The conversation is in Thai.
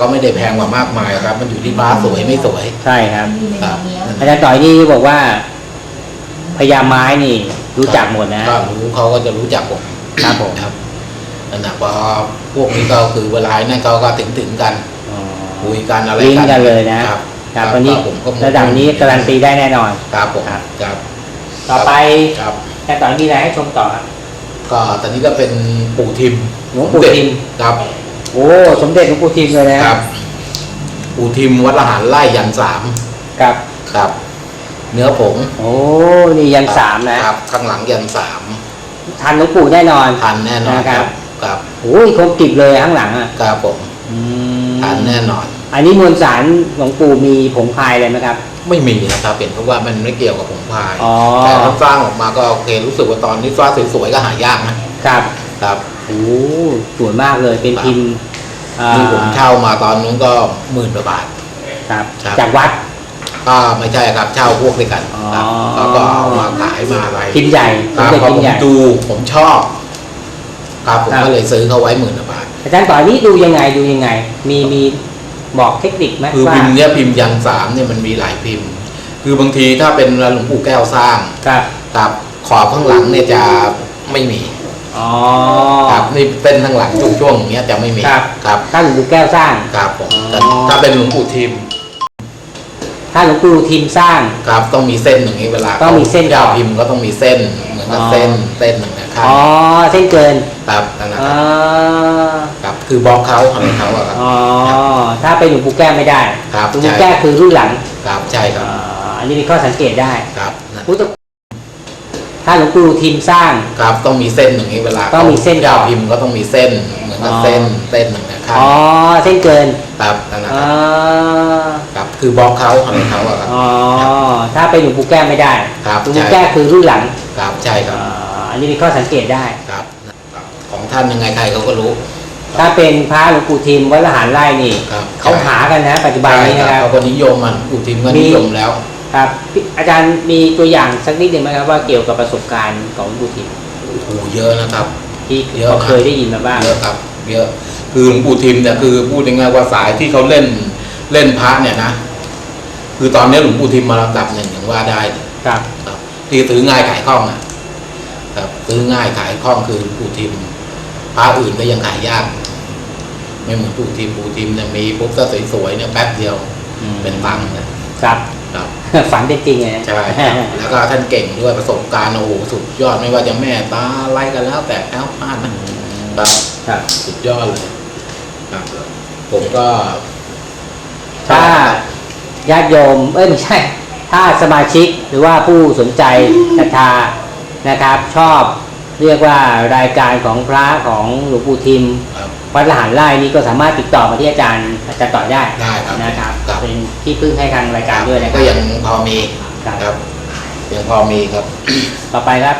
ก็ไม่ได้แพงกว่ามากมายครับ มันอยู่ที่พระสวยไม่สวย ใช่ครับครับอาจารย์ต่อยนี่บอกว่าพญาไม้นี่รู้จักหมดนะก็รู้เขาก็จะรู้จักผมครับผมครับนั่นนะเพราะพวกนี้ก็คือเวลานั่นเขาก็ถึงถึงๆกันอ๋อคุยกันอะไรลิงก์กันเลยนะครับครับวันนี้ผมก็ระดับนี้การันตีได้แน่นอนครับผมครับครับต่อไปครับอาจารย์ต่อยมีอะไรให้ชมต่อครับก็ตอนนี้ก็เป็นปู่ทิมหลวงปู่ทิมครับ โอ้สมเด็จหลวงปู่ทิมเลยนะครับปู่ทิมวัดละหารไล่ยันสามครับ ครับ เนื้อผงโอ้นี่ยันสามนะครับ ข้างหลังยันสามทันหลวงปู่แน่นอนทันแน่นอนนะคครัรับบครับโอ้ยคมกริบเลยข้างหลังอะครับผมอืมทันแน่นอน อันนี้มวลสารหลวงปู่มีผงพายเลยไหมครับ ไม่มีนะครับเห็นเพราะว่ามันไม่เกี่ยวกับผงพายอ๋อ แต่ถ้าสร้างออกมาก็โอเครู้สึกว่าตอนนี้สร้างสวยๆก็หายากนะครับ ครับ โอ้สวยมากเลยเป็นพิมพ์ อ่าที่ผมเช่ามาตอนนู้นก็หมื่นกว่าบาท ครับ ครับ จากวัดก็ไม่ใช่ครับเช่าพวกด้วยกันครับอ๋อ แล้วก็เอามาขายมาอะไรพิมพ์ใหญ่คสมรับเด็จพอพิมผพ์มใหญ่ ดูผมชอบ ครับผมครับ ก็เลยซื้อเขาไว้หมื่นกว่าบาท อาจารย์ต่อยนี่ดูยังไงดูยังไง มีมีบอกเทคนิคไหมคือว่าพิมพ์เนี้ยพิมพ์ยันสามเนี่ยมันมีหลายพิมพ์ คือบางทีถ้าเป็นหลวงปู่แก้วสร้าง ครับ ครับขอบข้างหลังเนี่ยจะไม่มี อ๋อ ครับนี่เป็นข้างหลังช่วงๆอย่างเงี้ยจะไม่มีครับ ครับถ้าหลวงปู่แก้วสร้าง ครับผมแต่อ๋อ ถ้าเป็นหลวงปู่ทิมถ้าหลวงปู่ทิมสร้าง ครับต้องมีเส้นอย่างนี้เวลาต้องมีเส้นก่อนแก้วพิมพ์ก็ต้องมีเส้นเหมือนกับอ๋อ เส้นเส้นหนึ่งนะครับอ๋อเส้นเกินครับนั่นนะคอ๋รัอบครับคือบล็อกเขาอะไรเขาอะครับ อ๋อถ้าเป็นหลวงปู่แก้วไม่ได้ครับหลวงใช่ ปู่แก้วคือรุ่นหลังครับใช่ครับอ่าอันนี้มีข้อสังเกตได้ ครับนะ พุทธ ถ้าหลวงปู่ทิมสร้าง ครับต้องมีเส้นอย่างนี้เวลาต้องมีเส้นก่แก้อวนพิมพ์ก็ต้องมีเส้นเหมือนกับอ๋อเส้นเส้นหนึ่งนะครับอ๋อเส้นเกินครับนั่นนะคอ๋รัอบครับคือบล็อกเขาอะไรเขาอะครับ อ๋อถ้าเป็นหลวงปู่แก้วไม่ได้ครับหลวงใช่ปู่แก้วคือรุ่นหลังครับใช่ครับอ่าอันนี้มีข้อสังเกตได้ ครับครับของท่านยังไงใครเขาก็รู้ ถ้าเป็นพระหลวงปู่ทิมวัดละหารไร่นี่ครับ เขาหากันนะปัจจุบันนี้นะครับเขาก็นิยมมันปู่ทิมก็มีนิยมแล้ว ครับพี่อาจารย์มีตัวอย่างสักนิดหนึ่งไหมครับว่าเกี่ยวกับประสบการณ์ของหลวงปู่ทิมโอ้โหเยอะนะครับที่เยอะเราเคยได้ยินมาบ้างเยอะครับ เยอะคือหลวงปู่ทิมเนี่ยคือพูดง่ายๆว่าสายที่เขาเล่นเล่นพระเนี่ยนะคือตอนนี้หลวงปู่ทิมมาระดับหนึ่งอย่างว่าได้ครับครับที่ซื้อง่ายขายคล่องอะครับซื้อง่ายขายคล่องคือหลวงปู่ทิมพระอื่นก็ยังขายยากไม่เหมือนปู่ทิมปู่ทิมเนี่ยมีปุ๊บก็สวยๆเนี่ยแป๊บเดียวเป็นตังค์นะครับ ครับ ฝันเป็นจริงไงใช่ครับแล้วก็ท่านเก่งด้วยประสบการณ์โอ้โหสุดยอดไม่ว่าจะแม่ตาไล่กันแล้วแต่แก้วพลาดนะครับครับสุดยอดเลยครับ ผมก็ถ้าญาติโยม เอ้ยไม่ใช่ ถ้าสมาชิกหรือว่าผู้สนใจศรัทธานะครับ ชอบเรียกว่ารายการของพระของหลวงปู่ทิมครับ วัดละหารไร่นี้ก็สามารถติดต่อมาที่อาจารย์อาจารย์ต่อได้ได้ครับนะครับครับ เป็นที่พึ่งให้ทางรายการด้วยนะคก็รับยังพอมีครับครับยังพอมีครับ ต่อไปครับ